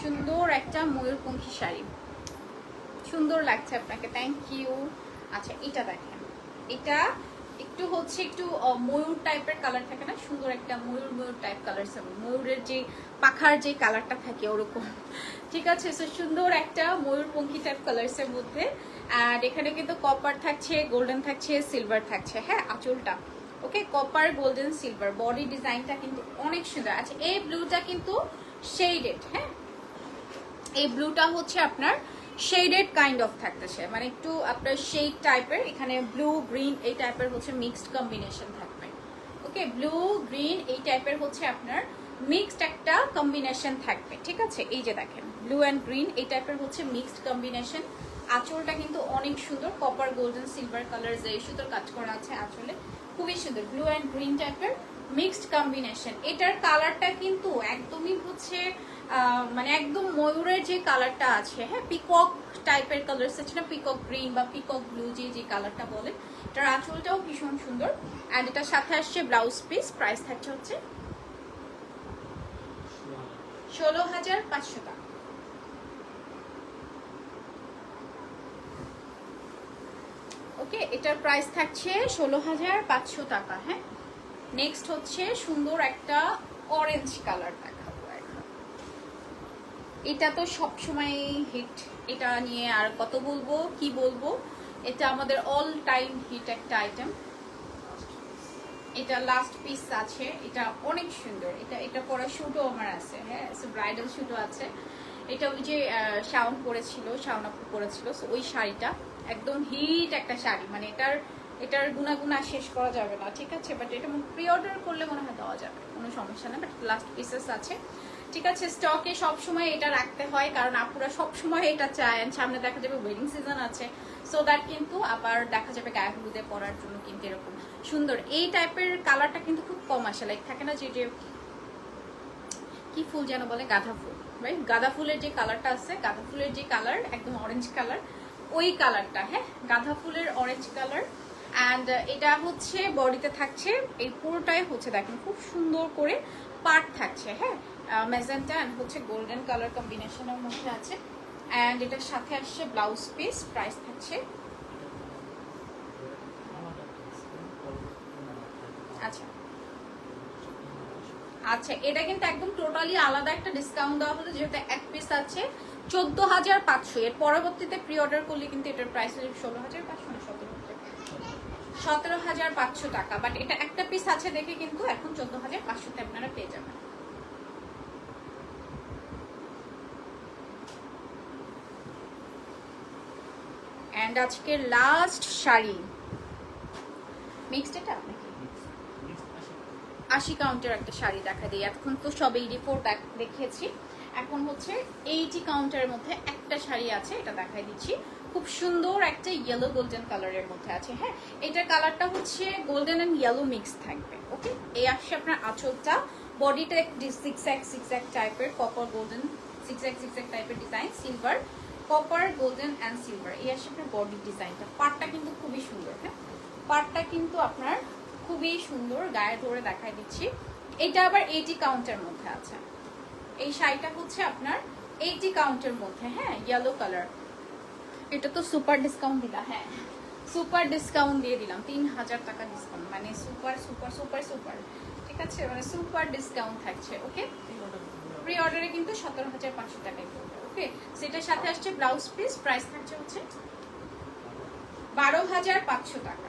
সুন্দর একটা ময়ূরপঙ্খী শাড়ি। সুন্দর লাগছে আপনাকে থ্যাংক ইউ আচ্ছা এটা দেখেন। এটা একটু হচ্ছে একটু ময়ূর টাইপের কালার থাকে না? সুন্দর একটা ময়ূর ময়ূর টাইপ কালার ময়ূরের যে পাখার যে কালারটা থাকে ওরকম। ঠিক আছে সো সুন্দর একটা ময়ূরপঙ্খী টাইপ কালার্সের মধ্যে। আর এখানে কিন্তু কপার থাকছে গোল্ডেন থাকছে সিলভার থাকছে। হ্যাঁ আঁচলটা। Okay copper golden silver body ডিজাইনটা কিন্তু অনেক সুন্দর। আচ্ছা এই ব্লুটা কিন্তু শেডেড হ্যাঁ? এই ব্লুটা হচ্ছে আপনার শেডেড কাইন্ড অফ থাকতেছে। মানে একটু আপনার শেড টাইপের এখানে ব্লু গ্রিন এই টাইপের হচ্ছে মিক্সড কম্বিনেশন থাকবে। ওকে ব্লু গ্রিন এই টাইপের হচ্ছে আপনার মিক্সড একটা কম্বিনেশন থাকবে। ঠিক আছে? এই যে দেখেন ব্লু অ্যান্ড গ্রিন এই টাইপের হচ্ছে মিক্সড কম্বিনেশন আঁচলটা কিন্তু অনেক সুন্দর কপার গোল্ডেন সিলভার কালার যে সুতোর কাজ করা আছে আঁচলে। খুবই সুন্দর ব্লু অ্যান্ড গ্রিন টাইপের মিক্সড কম্বিনেশন এটার কালারটা কিন্তু একদমই হচ্ছে মানে একদম ময়ূরের যে কালারটা আছে হ্যাঁ পিকক টাইপের কালার আছে না পিকক গ্রিন বা পিকক ব্লু যে যে কালারটা বলে, এটার আঁচলটাও ভীষণ সুন্দর অ্যান্ড এটার সাথে আসছে ব্লাউজ পিস প্রাইস থাকছে হচ্ছে ষোলো হাজার পাঁচশো টাকা। ওকে এটার প্রাইস থাকছে ষোলো হাজার পাঁচশো টাকা হ্যাঁ। নেক্সট হচ্ছে সুন্দর একটা অরেঞ্জ কালার এখন এটা তো সবসময় হিট এটা নিয়ে আর কত বলব, কি বলব? এটা আমাদের অল টাইম হিট একটা আইটেম এটা লাস্ট পিস আছে। এটা অনেক সুন্দর। এটা এটা পরা শুটও আমার আছে হ্যাঁ ব্রাইডাল শুটও আছে। এটা ওই যে শাওন পরেছিল, শাওন আপু পরেছিল, so ওই শাড়িটা। একদম হিট একটা শাড়ি। মানে এটার এটার গুণাগুণা শেষ করা যাবে না, ঠিক আছে? বাট এটা প্রি অর্ডার করলে মনে হয় দেওয়া যাবে, কোনো সমস্যা নেই বাট লাস্ট পিসেস আছে। ঠিক আছে স্টকে সবসময় এটা রাখতে হয়, কারণ আপুরা সবসময় এটা চায় সামনে দেখা যাবে ওয়েডিং সিজন আছে। সো দ্যাট কিন্তু আবার দেখা যাবে গায়ে হলুদে পরার জন্য কিন্তু এরকম সুন্দর। এই টাইপের কালারটা কিন্তু খুব কম আসে লাইক থাকে না যে কি ফুল যেন বলে? গাঁদা ফুল রাইট গাঁদা ফুলের যে কালারটা আছে, গাঁদা ফুলের যে কালার একদম অরেঞ্জ কালার ওই কালারটা হ্যাঁ? গাঁদা ফুলের অরেঞ্জ কালার অ্যান্ড এটা হচ্ছে বডিতে থাকছে, এই পুরোটাই হচ্ছে দেখেন খুব সুন্দর করে পার্ট থাকছে হ্যাঁ? মেজেন্টা অ্যান্ড হচ্ছে গোল্ডেন কালার কম্বিনেশনের মধ্যে আছে। অ্যান্ড এটার সাথে আসছে ব্লাউজ পিস প্রাইস থাকছে। আচ্ছা। আচ্ছা এটা কিন্তু একদম টোটালি আলাদা একটা ডিসকাউন্ট দেওয়া হলো, যেহেতু এক পিস আছে চোদ্দ হাজার পাঁচশো। এর পরবর্তীতে প্রি অর্ডার করলে কিন্তু এটার প্রাইস ষোলো হাজার পাঁচশো না সতেরো হাজার। সতেরো হাজার পাঁচশো টাকা। বাট এটা একটা পিস আছে দেখে কিন্তু এখন চোদ্দ হাজার পাঁচশোতে আপনারা পেয়ে যাবেন। অ্যান্ড আজকের লাস্ট শাড়ি। মিক্সড এটা নাকি আশি কাউন্টের একটা শাড়ি দেখা দিই। এখন তো সব এইটি ফোর দেখিয়েছি। এখন হচ্ছে এইটি কাউন্টারের মধ্যে একটা শাড়ি আছে, এটা দেখাই দিচ্ছি। খুব সুন্দর একটা ইয়েলো গোল্ডেন কালারের মধ্যে আছে হ্যাঁ? এটার কালারটা হচ্ছে গোল্ডেন অ্যান্ড ইয়েলো মিক্স থাকবে ওকে এই আসছে আপনার আঁচলটা। বডিটা একটি সিক্স এক সিক্স এক টাইপের কপার গোল্ডেন সিক্স এক সিক্স এক টাইপের design silver copper golden and silver এই আসছে আপনার বডি ডিজাইনটা পার্টটা কিন্তু খুবই সুন্দর হ্যাঁ? পার্টটা কিন্তু আপনার খুবই সুন্দর, গায়ে ধরে দেখাই দিচ্ছি। এটা আবার এইটি কাউন্টের মধ্যে আছে। এই শাড়িটা হচ্ছে আপনার এইটি কাউন্টের মধ্যে হ্যাঁ? ইয়েলো কালার এটা তো সুপার ডিসকাউন্ট দিলা হ্যাঁ। সুপার ডিসকাউন্ট দিয়ে দিলাম, তিন হাজার টাকা ডিসকাউন্ট মানে সুপার সুপার সুপার সুপার ঠিক আছে? মানে সুপার ডিসকাউন্ট থাকছে ওকে প্রি অর্ডারে কিন্তু সতেরো হাজার পাঁচশো টাকায় পড়বে ওকে সেটার সাথে আসছে ব্লাউজ পিস প্রাইস থাকছে হচ্ছে বারো হাজার পাঁচশো টাকা।